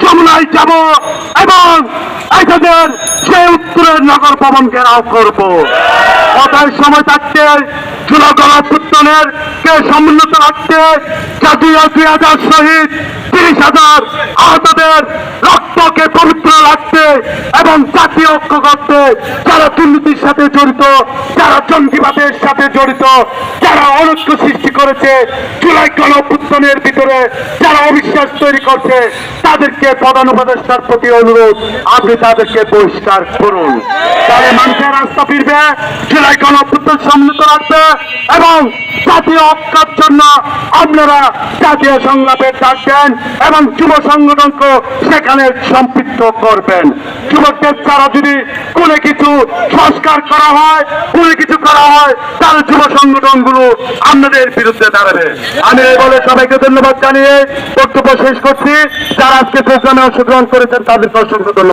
যমুনায় যাব এবং এটাদের সেই উত্তরের নগর ঘেরাও করব। কথার সময় থাকতে কে রাখতে জাতীয় দুই হাজার শহীদ তিরিশ হাজার আহতদের রক্তকে পবিত্র রাখতে এবং জাতীয় ঐক্য করতে যারা দুর্নীতির সাথে জড়িত, যারা জঙ্গিবাদের সাথে জড়িত যারা অনৈক্য সৃষ্টি করেছে, জুলাই গণপুত্তনের ভিতরে যারা অবিশ্বাস তৈরি করছে, তাদেরকে প্রধান উপদেষ্টার প্রতি অনুরোধ, আপনি তাদেরকে বহিষ্কার করুন। তাহলে মানুষের রাস্তা ফিরবে, জুলাই গণপুত্তন সম্মিলিত রাখবে এবং জাতীয় ঐক্যের জন্য আপনারা জাতীয় সংলাপের ডাক দেন এবং যুব সংগঠনকে সেখানে সম্পৃক্ত করবেন। যুবকদের দ্বারা যদি সংস্কার করা হয় কোনো কিছু করা হয়, তার যুব সংগঠনগুলো আপনাদের বিরুদ্ধে দাঁড়াবে। আমি এই বলে সবাইকে ধন্যবাদ জানিয়ে বক্তব্য শেষ করছি। যারা আজকে প্রোগ্রামে অংশগ্রহণ করেছেন, তাদেরকে অসংখ্য ধন্যবাদ।